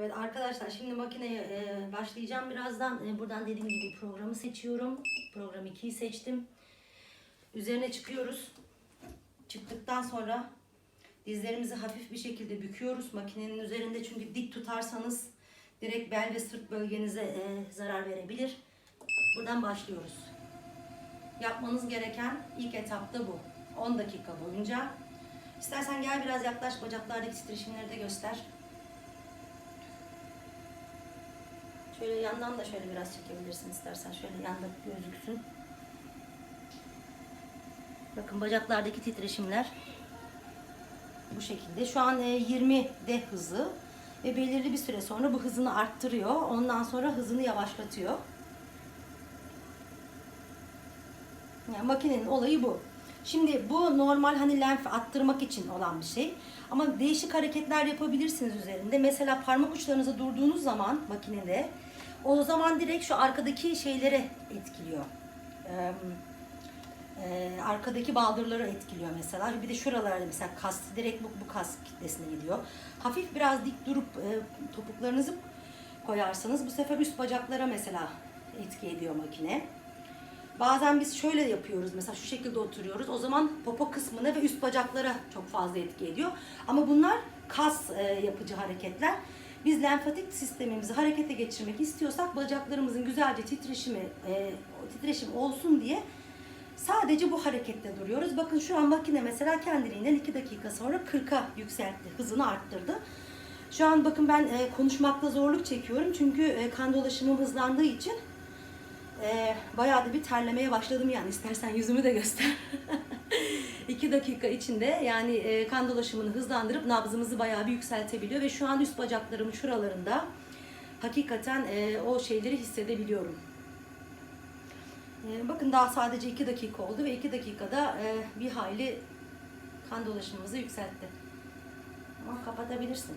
Evet arkadaşlar şimdi makineye e, başlayacağım birazdan. E, buradan dediğim gibi programı seçiyorum. Program 2'yi seçtim. Üzerine çıkıyoruz. Çıktıktan sonra dizlerimizi hafif bir şekilde büküyoruz makinenin üzerinde. Çünkü dik tutarsanız direkt bel ve sırt bölgenize e, zarar verebilir. Buradan başlıyoruz. Yapmanız gereken ilk etapta bu. 10 dakika boyunca. İstersen gel biraz yaklaş bacaklardaki titreşimleri de göster. Şöyle yandan da şöyle biraz çekebilirsin istersen. Şöyle yanda gözüksün. Bakın bacaklardaki titreşimler bu şekilde. Şu an e, 20'de hızı ve belirli bir süre sonra bu hızını arttırıyor. Ondan sonra hızını yavaşlatıyor. Yani makinenin olayı bu. Şimdi bu normal hani lenf attırmak için olan bir şey. Ama değişik hareketler yapabilirsiniz üzerinde. Mesela parmak uçlarınıza durduğunuz zaman makinede o zaman direkt şu arkadaki şeylere etkiliyor. Ee, e, arkadaki baldırları etkiliyor mesela. Bir de şuralarda mesela kas direkt bu, bu kas kitlesine gidiyor. Hafif biraz dik durup e, topuklarınızı koyarsanız bu sefer üst bacaklara mesela etki ediyor makine. Bazen biz şöyle yapıyoruz mesela şu şekilde oturuyoruz. O zaman popo kısmına ve üst bacaklara çok fazla etki ediyor. Ama bunlar kas e, yapıcı hareketler. Biz lenfatik sistemimizi harekete geçirmek istiyorsak bacaklarımızın güzelce titreşimi e, titreşim olsun diye sadece bu harekette duruyoruz. Bakın şu an makine mesela kendiliğinden 2 dakika sonra 40'a yükseltti. Hızını arttırdı. Şu an bakın ben e, konuşmakta zorluk çekiyorum. Çünkü e, kan dolaşımım hızlandığı için e, bayağı da bir terlemeye başladım yani. İstersen yüzümü de göster. 2 dakika içinde yani e, kan dolaşımını hızlandırıp nabzımızı bayağı bir yükseltebiliyor. Ve şu an üst bacaklarımın şuralarında hakikaten e, o şeyleri hissedebiliyorum. E, bakın daha sadece 2 dakika oldu ve 2 dakikada e, bir hayli kan dolaşımımızı yükseltti. Ama kapatabilirsin.